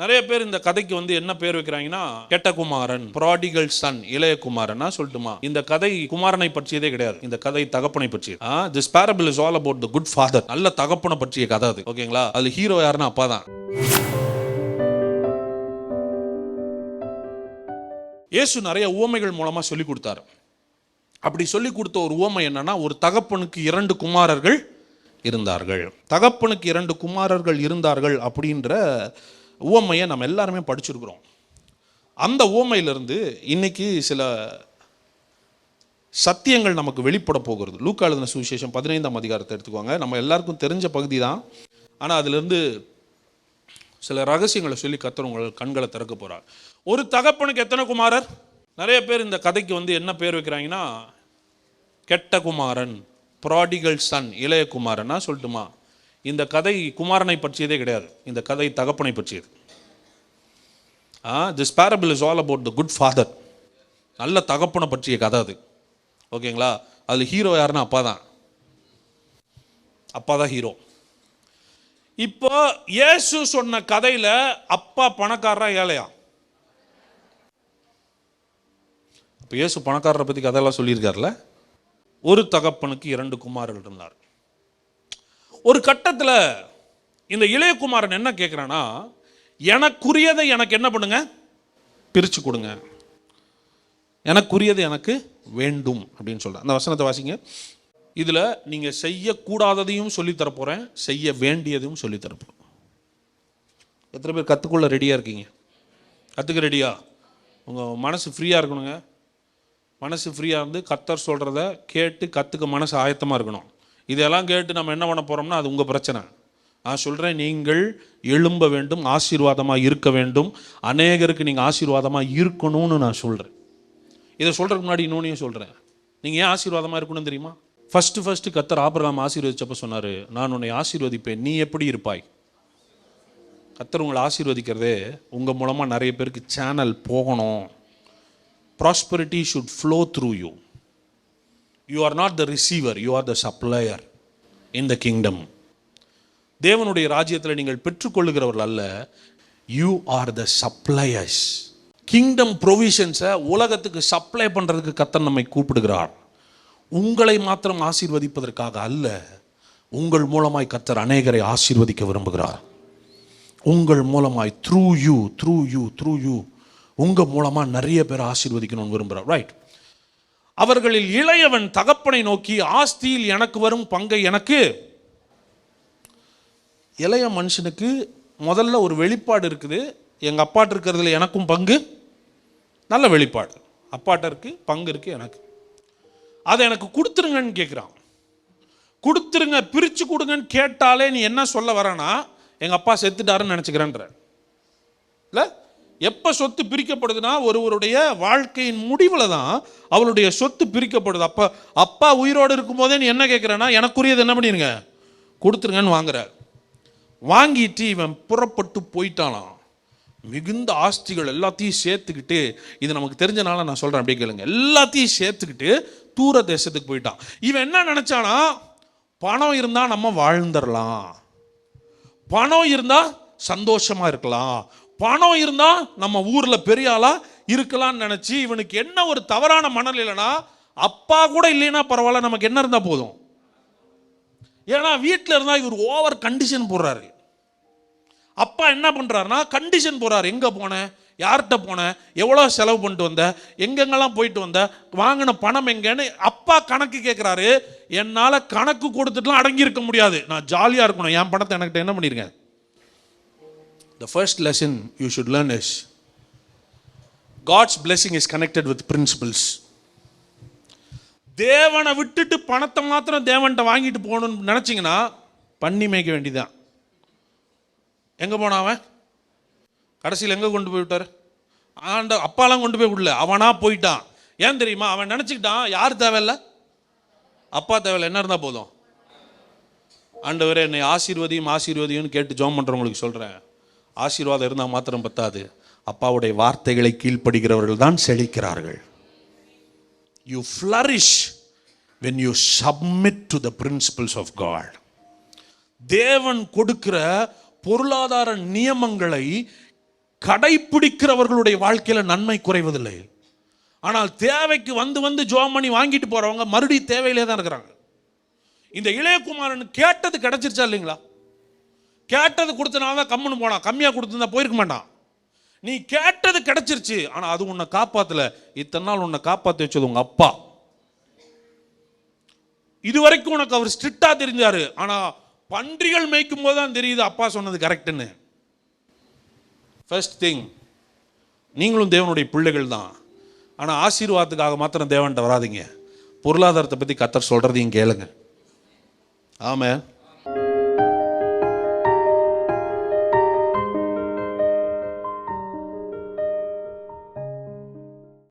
நிறைய பேர் இந்த கதைக்கு வந்து என்ன பேர் வைக்கிறாங்கன்னா கெட்ட குமாரன் ப்ராடிகல் சன் இளைய குமாரனா சொல்லட்டுமா? இந்த கதை குமாரனை பற்றியதே கிடையாது. இந்த கதை தகப்பனை பற்றி this parable is all about the good father நல்ல தகப்பனை பற்றிய கதை அது. ஓகேங்களா? அது ஹீரோ யாருன்னா அப்பா தான். இயேசு நிறைய உவமைகள் மூலமா சொல்லி கொடுத்தாரு. அப்படி சொல்லி கொடுத்த ஒரு உவமை என்னன்னா ஒரு தகப்பனுக்கு இரண்டு குமாரர்கள் இருந்தார்கள். தகப்பனுக்கு இரண்டு குமாரர்கள் இருந்தார்கள் அப்படின்ற உவமையை நம்ம எல்லாருமே படிச்சிருக்கிறோம். அந்த உவமையிலிருந்து இன்னைக்கு சில சத்தியங்கள் நமக்கு வெளிப்பட போகிறது. லூக்கா எழுதின சுவிசேஷம் பதினைந்தாம் அதிகாரத்தை எடுத்துக்கோங்க. நம்ம எல்லாருக்கும் தெரிஞ்ச பகுதி தான் ஆனால் அதிலிருந்து சில ரகசியங்களை சொல்லி கத்தர் உங்கள் கண்களை திறக்க போகிறார் ஒரு தகப்பனுக்கு எத்தனை குமாரர்? நிறைய பேர் இந்த கதைக்கு வந்து என்ன பேர் வைக்கிறாங்கன்னா கெட்ட குமாரன் ப்ராடிகல் சன் இளைய குமாரனா சொல்லட்டுமா? இந்த கதை குமாரனை பற்றியதே கிடையாது. இந்த கதை தகப்பனை பற்றியது. This parable is all about the good father நல்ல தகப்பனை பற்றிய கதை அது. ஓகேங்களா? அதில் ஹீரோ யாருன்னா அப்பா தான். அப்பா தான் ஹீரோ இப்போ இயேசு சொன்ன கதையில அப்பா பணக்காரரா ஏழையா? இப்போ இயேசு பணக்காரரை பத்தி கதையெல்லாம் சொல்லியிருக்காருல்ல? ஒரு தகப்பனுக்கு இரண்டு குமாரர்கள் இருந்தார். ஒரு கட்டத்தில் இந்த இளையகுமாரன் என்ன கேட்குறான்னா எனக்குரியதை எனக்கு என்ன பண்ணுங்க? பிரித்து கொடுங்க. எனக்குரியது எனக்கு வேண்டும். அப்படின்னு சொல்கிறேன் அந்த வசனத்தை வாசிங்க. இதில் நீங்கள் செய்யக்கூடாததையும் சொல்லித் செய்ய வேண்டியதையும் சொல்லித்தரப்போகிறேன் எத்தனை பேர் கற்றுக்கொள்ள ரெடியாக இருக்கீங்க? கற்றுக்க ரெடியா உங்கள் மனசு ஃப்ரீயாக இருக்கணுங்க. மனசு ஃப்ரீயாக இருந்து கத்தர் சொல்கிறத கேட்டு கற்றுக்க மனசு ஆயத்தமாக இருக்கணும். இதெல்லாம் கேட்டு நம்ம என்ன பண்ண போகிறோம்னா அது உங்கள் பிரச்சனை. நான் சொல்கிறேன் நீங்கள் எழும்ப வேண்டும் ஆசீர்வாதமாக இருக்க வேண்டும். அநேகருக்கு நீங்கள் ஆசீர்வாதமாக இருக்கணும்னு நான் சொல்கிறேன் இதை சொல்கிறதுக்கு முன்னாடி இன்னொன்றையும் சொல்கிறேன் நீங்கள் ஏன் ஆசீர்வாதமாக இருக்கணும்னு தெரியுமா? ஃபஸ்ட்டு ஃபஸ்ட்டு கத்தர் ஆபிரகாம் ஆசீர்வதிச்சப்போ சொன்னார் நான் உன்னை ஆசீர்வதிப்பேன் நீ எப்படி இருப்பாய்? கத்தர் உங்களை ஆசீர்வதிக்கிறதே உங்கள் மூலமாக நிறைய பேருக்கு சேனல் போகணும். Prosperity should flow through you you are not the receiver you are the supplier in the kingdom தேவனுடைய ராஜ்யத்தில் நீங்கள் பெற்றுக்கொள்ளுகிறவர்கள் அல்ல you are the suppliers kingdom ப்ரொவிஷன்ஸை உலகத்துக்கு சப்ளை பண்ணுறதுக்கு கத்தன் நம்மை கூப்பிடுகிறார். உங்களை மாத்திரம் ஆசீர்வதிப்பதற்காக அல்ல உங்கள் மூலமாய் கத்தர் அநேகரை ஆசீர்வதிக்க விரும்புகிறார். உங்கள் மூலமாய் through you through you through you உங்கள் மூலமாக நிறைய பேர் ஆசீர்வதிக்கணும்னு விரும்புகிறார். ரைட் அவர்களில் இளையவன் தகப்பனை நோக்கி ஆஸ்தியில் எனக்கு வரும் பங்கை எனக்கு. இளைய மனுஷனுக்கு முதல்ல ஒரு வெளிப்பாடு இருக்குது. எங்கள் அப்பாட்ட இருக்கிறதுல எனக்கும் பங்கு. நல்ல வெளிப்பாடு. அப்பாட்ட இருக்கு பங்கு இருக்கு எனக்கு. அதை எனக்கு கொடுத்துருங்கன்னு கேட்குறான் கொடுத்துருங்க பிரித்து கொடுங்கன்னு கேட்டாலே நீ என்ன சொல்ல வரனா எங்கள் அப்பா செத்துட்டாருன்னு நினச்சிக்கிறேன்ற. இல்லை? எப்போ சொத்து பிரிக்கப்படுதுன்னா ஒருவருடைய வாழ்க்கையின் முடிவில் தான் அவளுடைய சொத்து பிரிக்கப்படுது. அப்போ அப்பா உயிரோடு இருக்கும்போதே நீ என்ன கேட்குறேன்னா எனக்குரியது என்ன பண்ணிடுங்க கொடுத்துருங்கன்னு வாங்குற வாங்கிட்டு இவன் புறப்பட்டு போயிட்டானாம். மிகுந்த ஆஸ்திகள் எல்லாத்தையும் சேர்த்துக்கிட்டு இது நமக்கு தெரிஞ்சனால நான் சொல்கிறேன் அப்படியே கேளுங்க. எல்லாத்தையும் சேர்த்துக்கிட்டு தூர தேசத்துக்கு போயிட்டான். இவன் என்ன நினச்சானா பணம் இருந்தால் நம்ம வாழ்ந்துடலாம் பணம் இருந்தால் சந்தோஷமாக இருக்கலாம். பணம் இருந்தால் நம்ம ஊரில் பெரிய ஆளா இருக்கலாம்னு நினச்சி இவனுக்கு என்ன ஒரு தவறான மணல் இல்லைன்னா அப்பா கூட இல்லைன்னா பரவாயில்ல நமக்கு என்ன இருந்தால் போதும்? ஏன்னா வீட்டில் இருந்தால் இவர் ஓவர் கண்டிஷன் போடுறாரு. அப்பா என்ன பண்ணுறாருன்னா கண்டிஷன் போடுறாரு. எங்கே போனேன் யார்கிட்ட போனேன் எவ்வளோ செலவு பண்ணிட்டு வந்த? எங்கெங்கெல்லாம் போயிட்டு வந்த? வாங்கின பணம் எங்கேன்னு அப்பா கணக்கு கேட்குறாரு என்னால் கணக்கு கொடுத்துட்டுலாம் அடங்கியிருக்க முடியாது. நான் ஜாலியாக இருக்கணும். என் பணத்தை என்கிட்ட என்ன பண்ணியிருக்கேன் the first lesson you should learn is God's blessing is connected with principles தேவனை விட்டுட்டு பணத்தை மாத்திரம் தேவன்கிட்ட வாங்கிட்டு போகணும்னு நினச்சிங்கன்னா பண்ணி மேய்க்க வேண்டியதான் எங்கே போனான் அவன்? கடைசியில் எங்கே கொண்டு போய் விட்டார்? ஆண்ட அப்பாலாம் கொண்டு போய் விடல. அவனாக போயிட்டான். ஏன் தெரியுமா? அவன் நினச்சிக்கிட்டான் யார் தேவையில்ல? அப்பா தேவையில்ல. என்ன இருந்தால் போதும்? ஆண்டவரே என்னை ஆசீர்வதியும் ஆசீர்வதியும்னு கேட்டு ஜோம் பண்ணுறவங்களுக்கு சொல்கிறேன் ஆசீர்வாதம் இருந்தால் மாத்திரம் பத்தாது. அப்பாவுடைய வார்த்தைகளை கீழ்ப்படுகிறவர்கள் தான் செழிக்கிறார்கள். You flourish when you submit to the principles of God தேவன் கொடுக்கிற பொருளாதார நியமங்களை கடைப்பிடிக்கிறவர்களுடைய வாழ்க்கையில் நன்மை குறைவதில்லை. ஆனால் தேவைக்கு வந்து வந்து ஜோம் பண்ணி வாங்கிட்டு போகிறவங்க மறுபடியும் தேவையிலே தான் இருக்கிறாங்க. இந்த இளையகுமாரன் கேட்டது கிடைச்சிருச்சா இல்லைங்களா? கேட்டது கொடுத்தனால தான் கம்முன்னு போனான். கம்மியாக கொடுத்துருந்தா போயிருக்க மாட்டான். நீ கேட்டது கிடைச்சிருச்சு. ஆனால் அது உன்னை காப்பாத்தல. இத்தனை நாள் உன்னை காப்பாற்றி வச்சது உங்க அப்பா. இது வரைக்கும் உனக்கு அவர் ஸ்ட்ரிக்டா தெரிஞ்சாரு. ஆனா பன்றிகள் மேய்க்கும் போது தான் தெரியுது அப்பா சொன்னது கரெக்டுன்னு ஃபர்ஸ்ட் திங் நீங்களும் தேவனுடைய பிள்ளைகள் தான். ஆனால் ஆசீர்வாதத்துக்காக மாத்திரம் தேவன்கிட்ட வராதீங்க. பொருளாதாரத்தை பற்றி கத்தர் சொல்கிறதையும் கேளுங்க. ஆமாம்